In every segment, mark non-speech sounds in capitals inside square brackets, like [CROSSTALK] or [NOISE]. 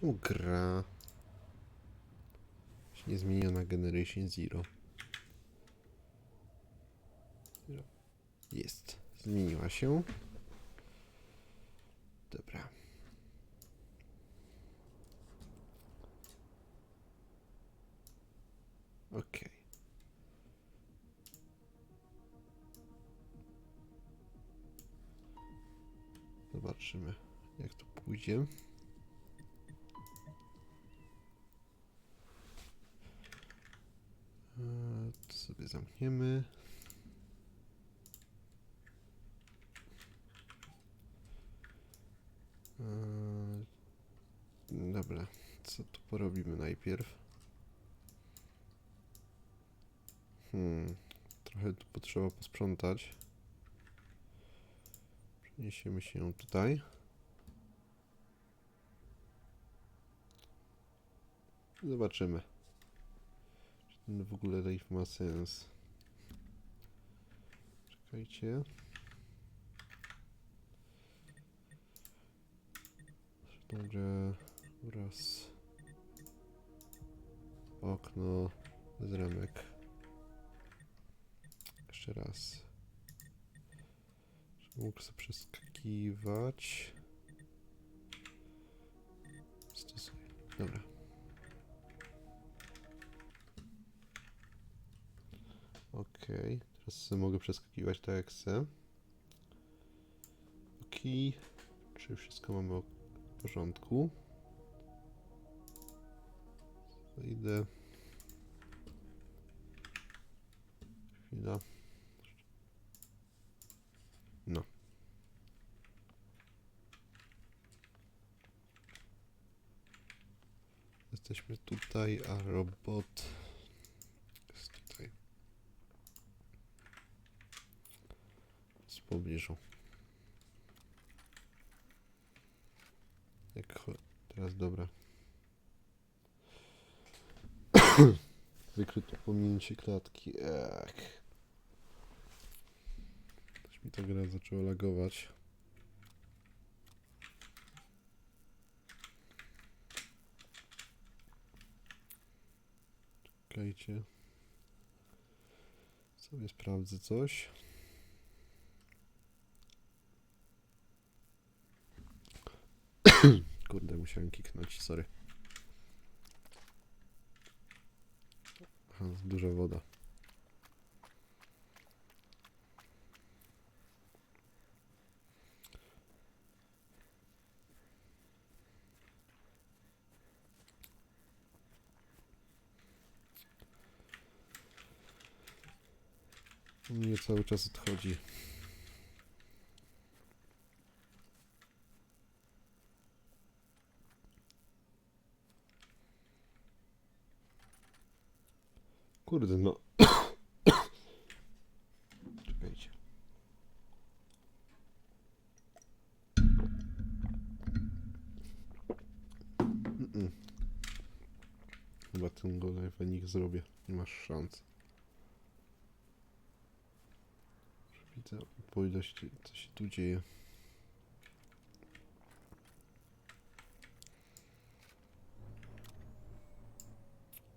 Czemu gra nie zmieniła na Generation Zero? Jest. Zmieniła się. Dobra. Okej. Zobaczymy, jak to pójdzie. Sobie zamkniemy. Eee, Dobra, co tu porobimy najpierw? Hmm, trochę tu potrzeba posprzątać. Przeniesiemy się tutaj. Zobaczymy. Ten w ogóle live ma sens. Czekajcie. Dobra, raz. Okno z ramek. Jeszcze raz. Mógł sobie przeskakiwać. Stosuję. Dobra. Okej, teraz mogę przeskakiwać tak jak chcę. Okej, czy wszystko mamy ok- w porządku? Idę. Chwila. No. Jesteśmy tutaj, a robot jest tutaj. Z pobliżu. Jak teraz dobra. [COUGHS] Wykryto pominięcie klatki. Ech. Coś mi ta gra zaczęła lagować. Czekajcie. Sobie sprawdzę coś. Kurde, musiałem kiknąć, sorry. Duża woda. Mnie cały czas odchodzi. Kurde, no. Czekajcie. Mm-mm. Chyba ten go live'a niech zrobię. Nie masz szans. Widzę po ilości, co się tu dzieje.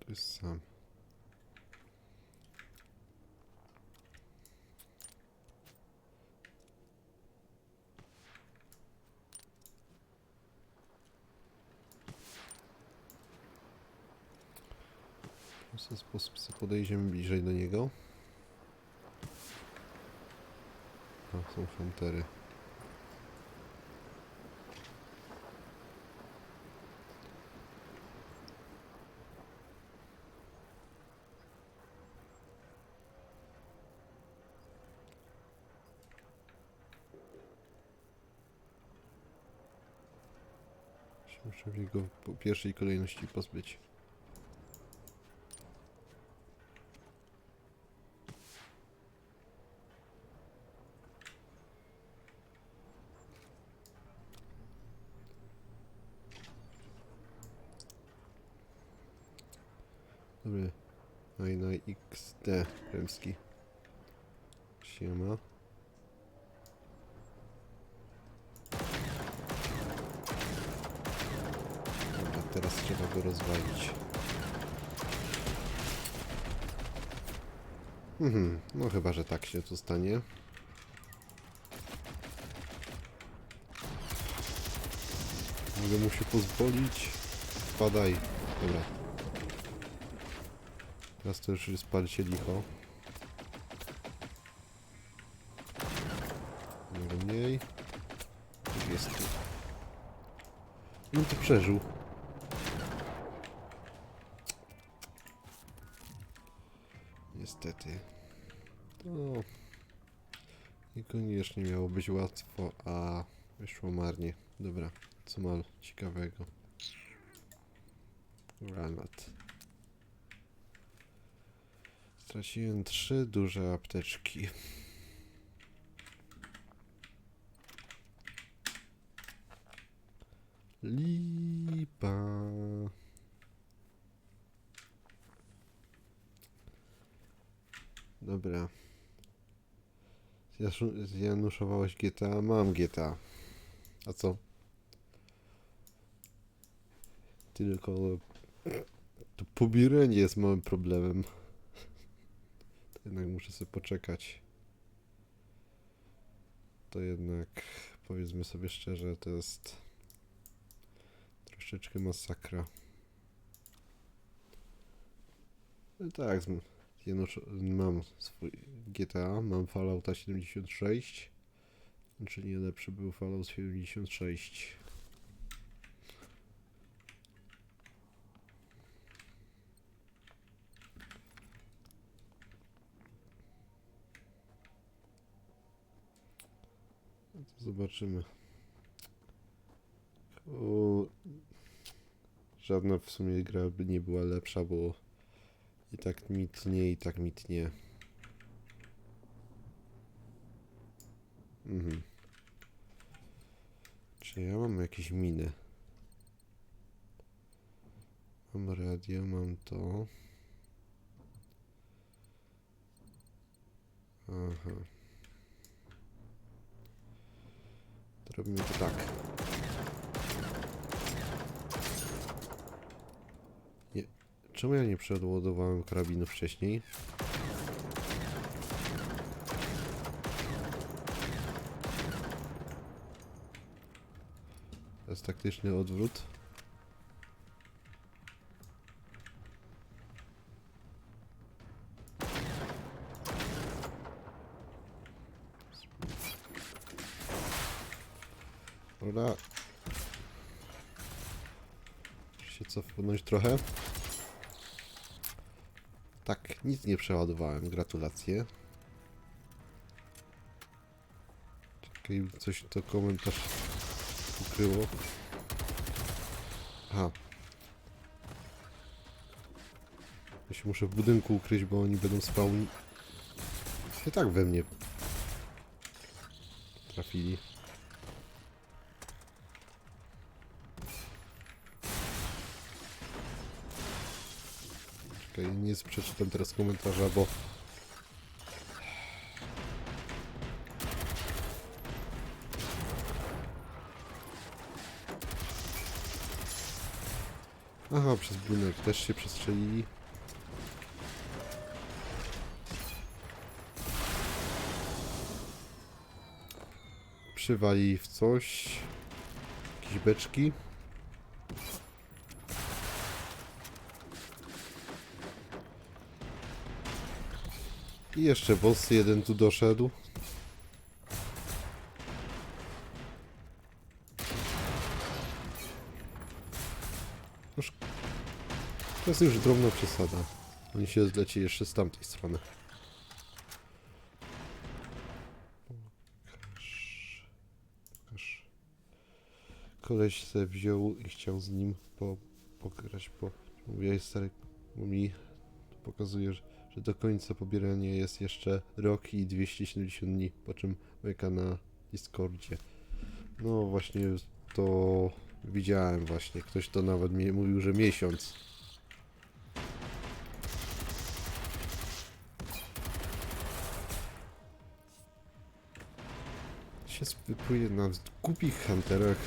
To jest sam. Ten sposób podejdziemy bliżej do niego. A, są huntery. Muszę jego po pierwszej kolejności pozbyć. Dobry. No i na XD Remski. Siema. teraz trzeba go rozwalić. Mhm, no chyba, że tak się to stanie. Mogę mu się pozwolić. Spadaj. Dobra. Teraz to już jest parcie licho. Może mniej. Już Jest tu. No to przeżył. Niestety. No. Niekoniecznie miało być łatwo, a wyszło marnie. Dobra, co ma ciekawego? Granat. Straciłem trzy duże apteczki. Lipa. Dobra. Zjanuszowałeś GTA? Mam GTA. A co? Tylko to pobieranie jest małym problemem. To jednak muszę sobie poczekać. To jednak powiedzmy sobie szczerze, to jest troszeczkę masakra. No tak, Janusz, mam swój GTA, mam Fallouta 76, czyli najlepszy był Fallout 76. No zobaczymy. Żadna w sumie gra by nie była lepsza, bo i tak mi tnie, i tak mi tnie. Mhm. Czy ja mam jakieś miny? Mam radio, mam to. Aha. To robimy to tak. Czemu ja nie przeładowałem karabinu wcześniej? To jest taktyczny odwrót. Dobra. Muszę się cofnąć trochę. Nic nie przeładowałem. Gratulacje. Czekaj, coś to komentarz ukryło. Aha. Ja się muszę w budynku ukryć, bo oni będą spawni... I tak we mnie trafili. Czekaj, nie przeczytam teraz komentarza, bo... Aha, przez budynek też się przestrzelili. Przywali w coś. Jakieś beczki. I jeszcze boss jeden tu doszedł. To jest już drobna przesada. Oni się zleci jeszcze z tamtej strony. Pokaż. Pokaż. Koleś se wziął i chciał z nim po, pograć, bo mówię, stary, mi pokazuje, że że do końca pobierania jest jeszcze rok i 270 dni, po czym beka na Discordzie. No właśnie to widziałem właśnie, ktoś to nawet mi mówił, że miesiąc. Się spłyje na głupich hunterach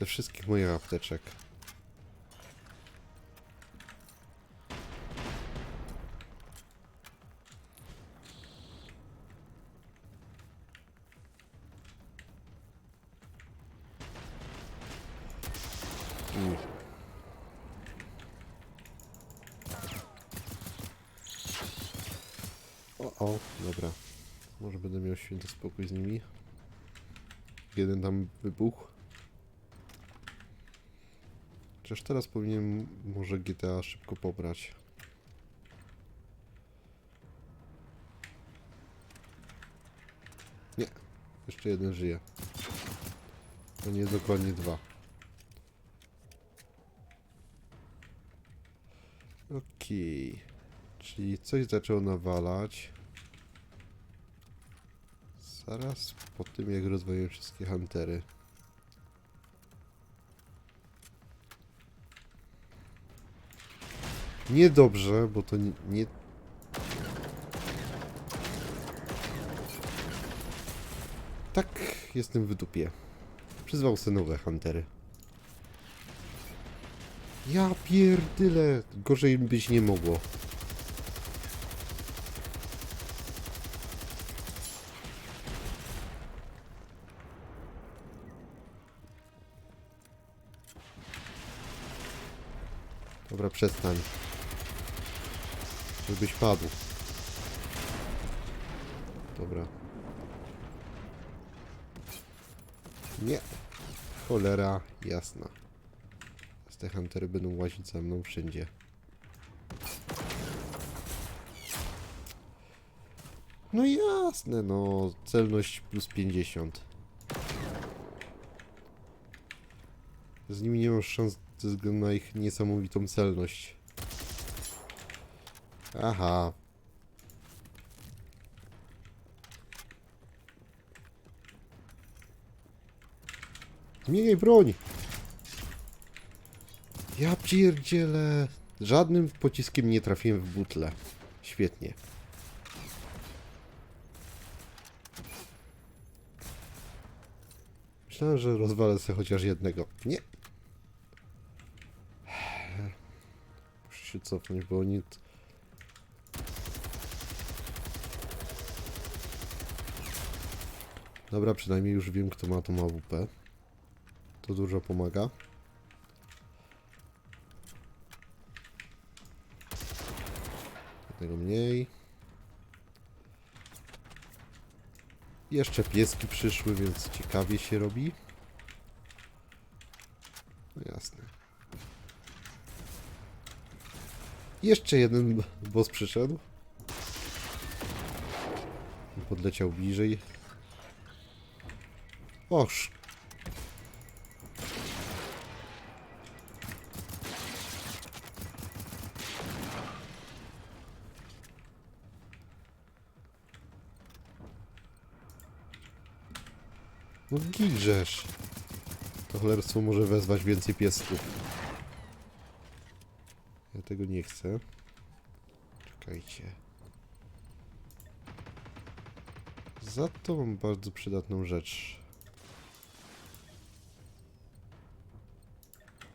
ze wszystkich moich apteczek. O, o, dobra. Może będę miał święty spokój z nimi. Jeden tam wybuchł. Chociaż teraz powinien może GTA szybko pobrać. Nie, jeszcze jeden żyje. To nie dokładnie dwa. Okej. Czyli coś zaczęło nawalać. Zaraz po tym, jak rozwoiłem wszystkie huntery. Niedobrze, bo to nie, nie... Tak, jestem w dupie. Przyzwał se nowe huntery. Ja pierdyle, gorzej być nie mogło. Dobra, przestań. Żebyś padł. Dobra. Nie. Cholera jasna. Teraz te huntery będą łazić za mną wszędzie. No jasne, no. Celność plus 50. Z nimi nie mam szans ze względu na ich niesamowitą celność. Aha. Zmieniaj broń! Ja pierdzielę. Żadnym pociskiem nie trafiłem w butle. Świetnie. Myślałem, że rozwalę sobie chociaż jednego. Nie. Się cofnąć, bo oni... Dobra, przynajmniej już wiem, kto ma tą AWP. To dużo pomaga. Jednego mniej. Jeszcze pieski przyszły, więc ciekawie się robi. No jasne. Jeszcze jeden boss przyszedł. Podleciał bliżej. Oż. No. To cholerstwo może wezwać więcej piesków. Tego nie chcę. Czekajcie. Za to mam bardzo przydatną rzecz.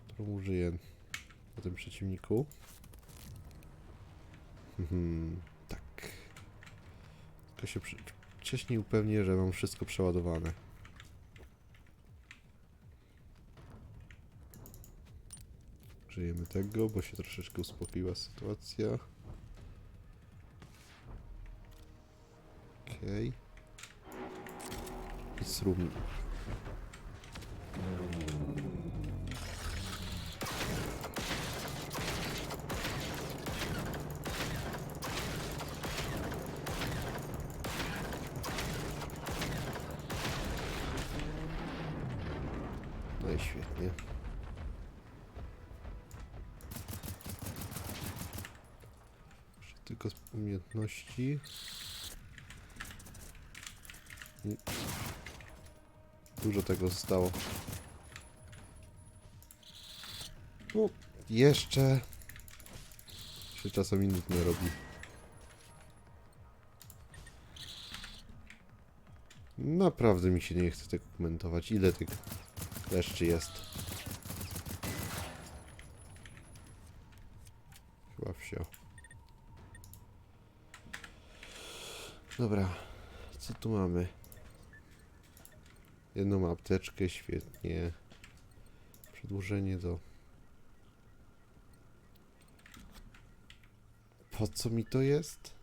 Którą użyję na tym przeciwniku. Mhm, tak. Tylko się wcześniej upewnię, że mam wszystko przeładowane. Użyjemy tego, bo się troszeczkę uspokoiła sytuacja. Okej. I srum. No i świetnie. Jeszcze tylko z umiejętności. Dużo tego zostało. No, jeszcze się czasami nudno robi. Naprawdę mi się nie chce tego komentować. Ile tych leszczy jest? Dobra, co tu mamy? Jedną apteczkę, świetnie. Przedłużenie do... Po co mi to jest?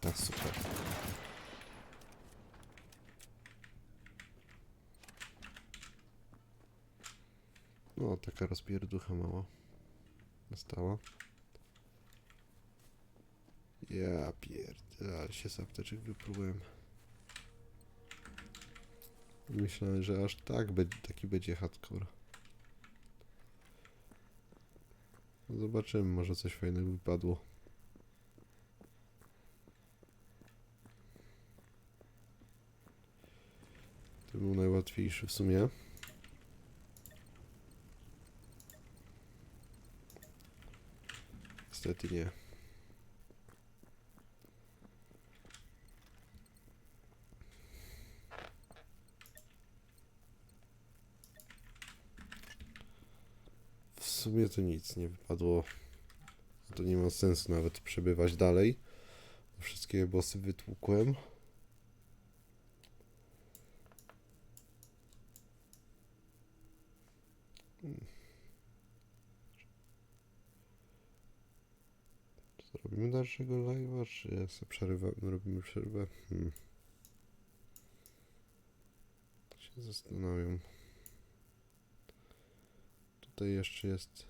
Tak, super. No, taka rozpierducha mała nastała. Ja pierdolę, ale się z apteczek wypróbowałem. Myślałem, że aż tak taki będzie hardcore. No Zobaczymy, może coś fajnego wypadło. To był najłatwiejszy w sumie. Niestety nie. W sumie to nic nie wypadło. To nie ma sensu nawet przebywać dalej. Wszystkie bossy wytłukłem. Czy Robimy dalszego live'a, czy ja sobie przerywam, robimy przerwę? Hmm. Tak się zastanawiam. Tutaj jeszcze jest.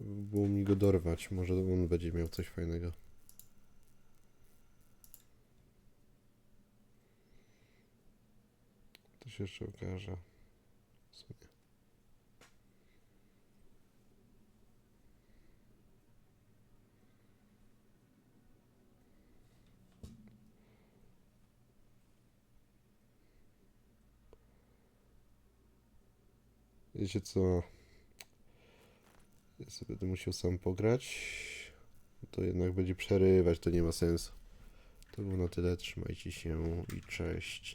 Żeby było mi go dorwać, może on będzie miał coś fajnego. To się jeszcze okaże. W sumie. Wiecie co? Ja sobie będę musiał sam pograć. To jednak będzie przerywać, to nie ma sensu. To było na tyle, trzymajcie się i cześć.